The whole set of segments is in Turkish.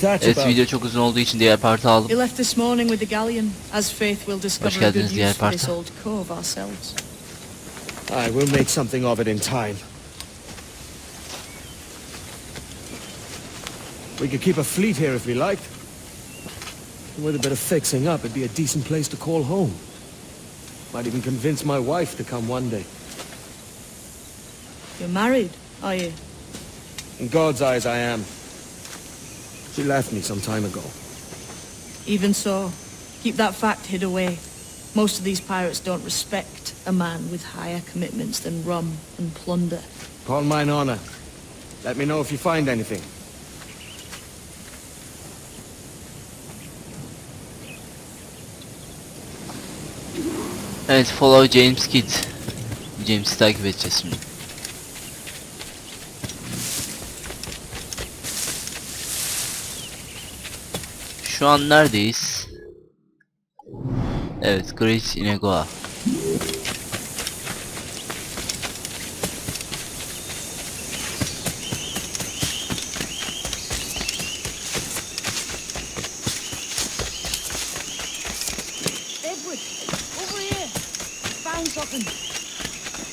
that Evet video çok uzun olduğu için diğer partı aldım. He left this morning with the galleon. As Faith will discover a geldiniz good diğer use for this parta. old cove ourselves. Aye, we'll make something of it in time. We could keep a fleet here if we liked. And with a bit of fixing up, it'd be a decent place to call home. Might even convince my wife to come one day. You're married, are you? In God's eyes, I am. She left me some time ago. Even so, keep that fact hid away. Most of these pirates don't respect a man with higher commitments than rum and plunder. Upon mine honor. Let me know if you find anything. Evet follow James Kidd. James'i takip edeceğiz şimdi. Şu an neredeyiz? Evet Great Inegoa.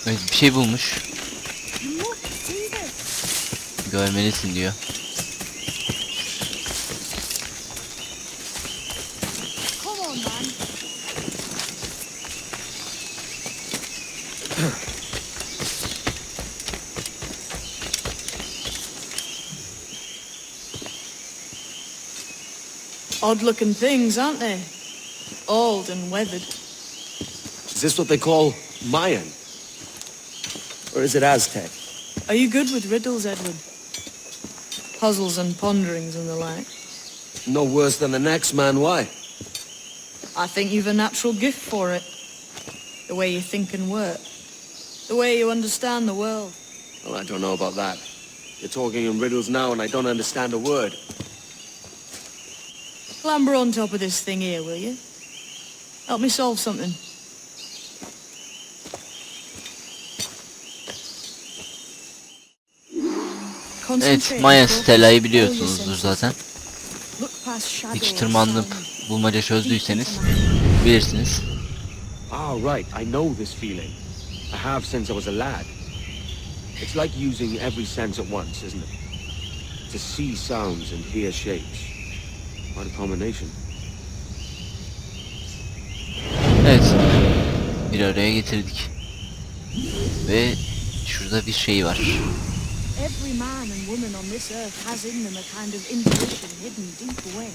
Evet bir şey bulmuş. Görmelisin diyor. Odd-looking things, aren't they? Old and weathered. Is this what they call Mayan? Or is it Aztec? Are you good with riddles, Edward? Puzzles and ponderings and the like. No worse than the next man, why? I think you've a natural gift for it. The way you think and work. The way you understand the world. Well, I don't know about that. You're talking in riddles now and I don't understand a word. Clamber on top of this thing here, will you? Help me solve something. Evet Maya Stella'yı biliyorsunuzdur zaten. Hiç tırmanıp bulmaca çözdüyseniz bilirsiniz. Ah, right. I know this feeling. I have since I was a lad. It's like using every sense at once, isn't it? To see sounds and hear shapes. What a combination. Evet. Bir araya getirdik. Ve şurada bir şey var. Every man and woman on this earth has in them a kind of intuition hidden deep away.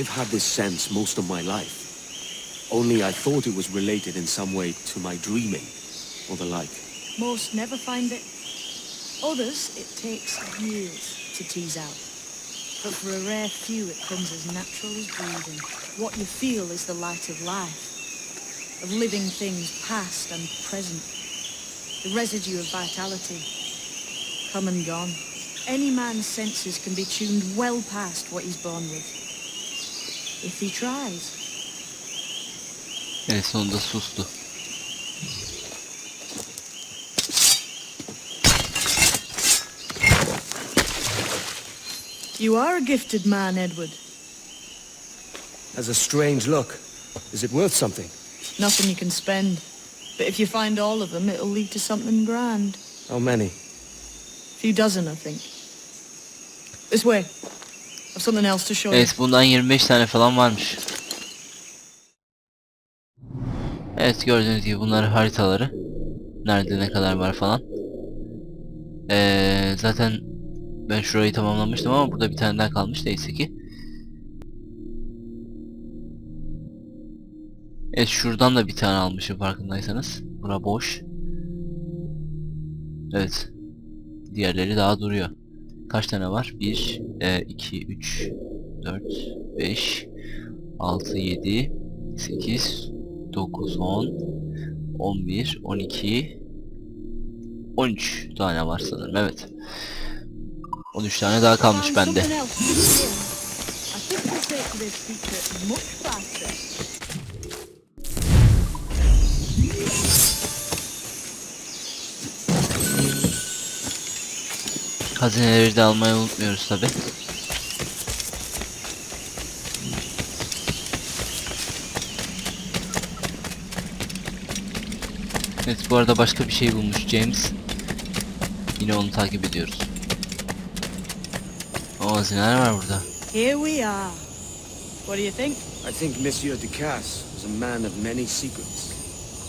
I've had this sense most of my life. Only I thought it was related in some way to my dreaming, or the like. Most never find it. Others, it takes years to tease out. But for a rare few, it comes as natural as breathing. What you feel is the light of life, of living things past and present. The residue of vitality, come and gone. Any man's senses can be tuned well past what he's born with. If he tries. Evet sonunda sustu. You are a gifted man, Edward. Has a strange look. Is it worth something? Nothing you can spend. But if you find all of them, it'll lead to something grand. How many? few dozen, I think. This way. I've something else to show Evet bundan 25 tane falan varmış. Evet gördüğünüz gibi bunlar haritaları. Nerede ne kadar var falan. Ee, zaten ben şurayı tamamlamıştım ama burada bir tane daha kalmış neyse ki. Evet şuradan da bir tane almışım farkındaysanız. Bura boş. Evet. Diğerleri daha duruyor. Kaç tane var? 1, 2, 3, 4, 5, 6, 7, 8, 9, 10, 11, 12, 13 tane var sanırım. Evet. 13 tane daha kalmış bende. Hazineleri de almayı unutmuyoruz tabi. Evet bu arada başka bir şey bulmuş James. Yine onu takip ediyoruz. Hazineler var burada. Here we are. What do you think? I think Monsieur Ducasse was a man of many secrets.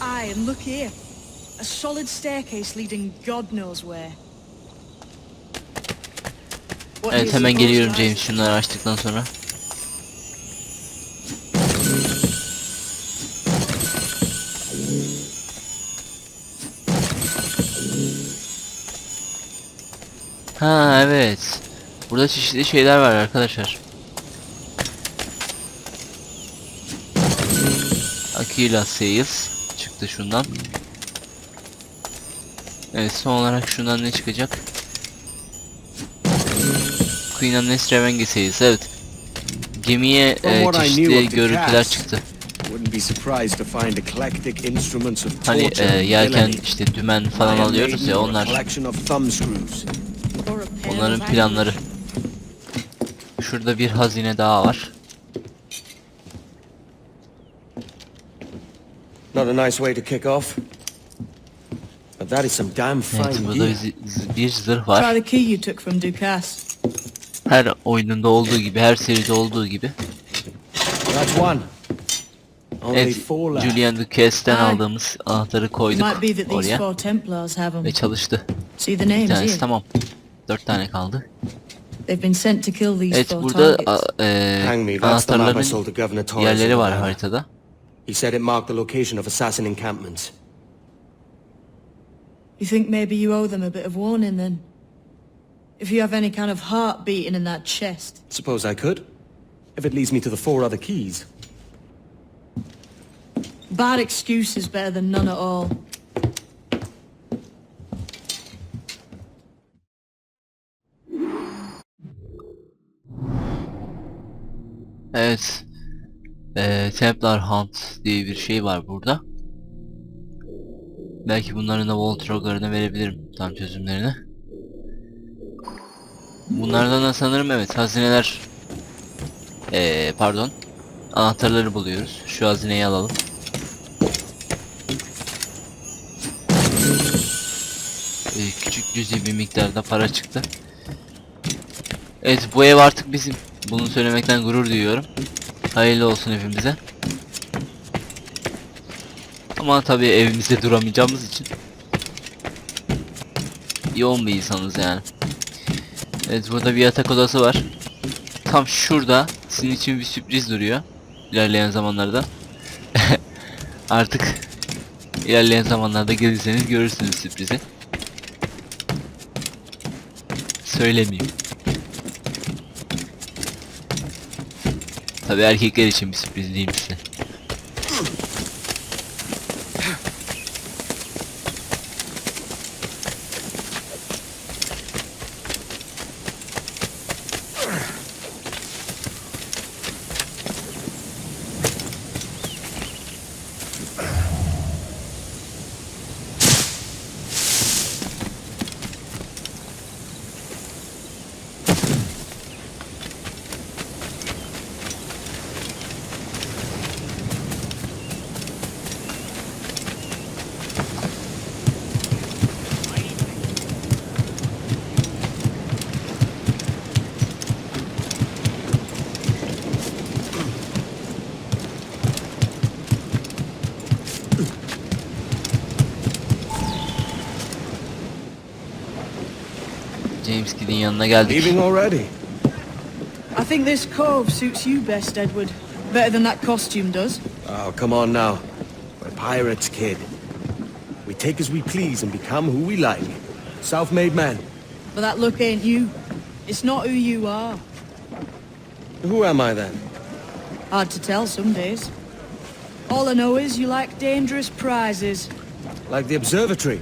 Aye, and look here. A solid staircase leading God knows where. Evet hemen geliyorum James şunları açtıktan sonra. Ha evet. Burada çeşitli şeyler var arkadaşlar. Aquila Sales çıktı şundan. Evet son olarak şundan ne çıkacak? Queen Anne's Revenge serisi evet. Gemiye e, çeşitli görüntüler çıktı. Hani e, yelken işte dümen falan alıyoruz ya onlar. Onların planları. Şurada bir hazine daha var. Not a nice way to kick off. But that is some damn Evet fine burada gear. bir, bir zırh Try var. the key you took from Ducasse. Her oyununda olduğu gibi, her seride olduğu gibi. That's one. Only Evet, four left. Julian Duquesne'den Ay. aldığımız anahtarı It koyduk might be that these oraya four Templars have them. ve çalıştı. See the Bir names tanesi here. tamam. Dört tane kaldı. They've been sent to kill these Evet four burada targets. a- e, Hang me, that's the map I anahtarların sold to Governor Torres. yerleri in var Havana. haritada. He said it marked the location of assassin encampments. You think maybe you owe them a bit of warning then? If you have any kind of heart beating in that chest. Suppose I could? If it leads me to the four other keys. Bad excuse is better than none at all. Evet. Eee Templar Hunt diye bir şey var burada. Belki bunların da Volt Rogar'ını verebilirim tam çözümlerini. Bunlardan da sanırım evet hazineler Eee pardon anahtarları buluyoruz. Şu hazineyi alalım. Ee, küçük cüzi bir miktarda para çıktı. Evet bu ev artık bizim. Bunu söylemekten gurur duyuyorum. Hayırlı olsun hepimize. Ama tabii evimizde duramayacağımız için yoğun bir insanız yani. Evet burada bir yatak odası var. Tam şurada sizin için bir sürpriz duruyor. İlerleyen zamanlarda. Artık ilerleyen zamanlarda gelirseniz görürsünüz sürprizi. Söylemeyeyim. Tabii erkekler için bir sürpriz diyeyim size. James Kidd'in yanına geldik. Leaving already? I think this cove suits you best, Edward. Better than that costume does. Oh, come on now. We're pirates, kid. We take as we please and become who we like. Self-made men. But that look ain't you. It's not who you are. Who am I then? Hard to tell some days. All I know is you like dangerous prizes. Like the observatory?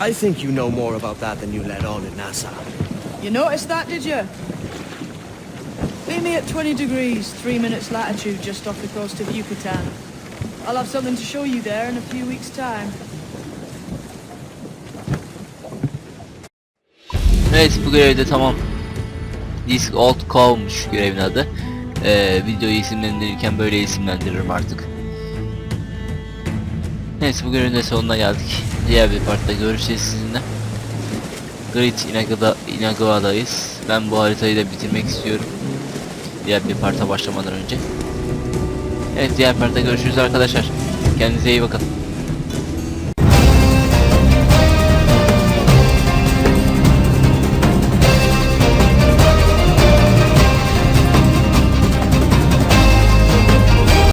I think you know more about that than you let on in Nassau. You noticed that, did you? Meet me at 20 degrees, 3 minutes latitude just off the coast of Yucatan. I'll have something to show you there in a few weeks' time. Evet bu görevde tamam. Disc Old Cove'muş görevin adı. Ee, videoyu isimlendirirken böyle isimlendiririm artık. Neyse bugünün de sonuna geldik. Diğer bir partta görüşeceğiz sizinle. Great Inagada, Inagawa'dayız. Ben bu haritayı da bitirmek istiyorum. Diğer bir parta başlamadan önce. Evet diğer partta görüşürüz arkadaşlar. Kendinize iyi bakın.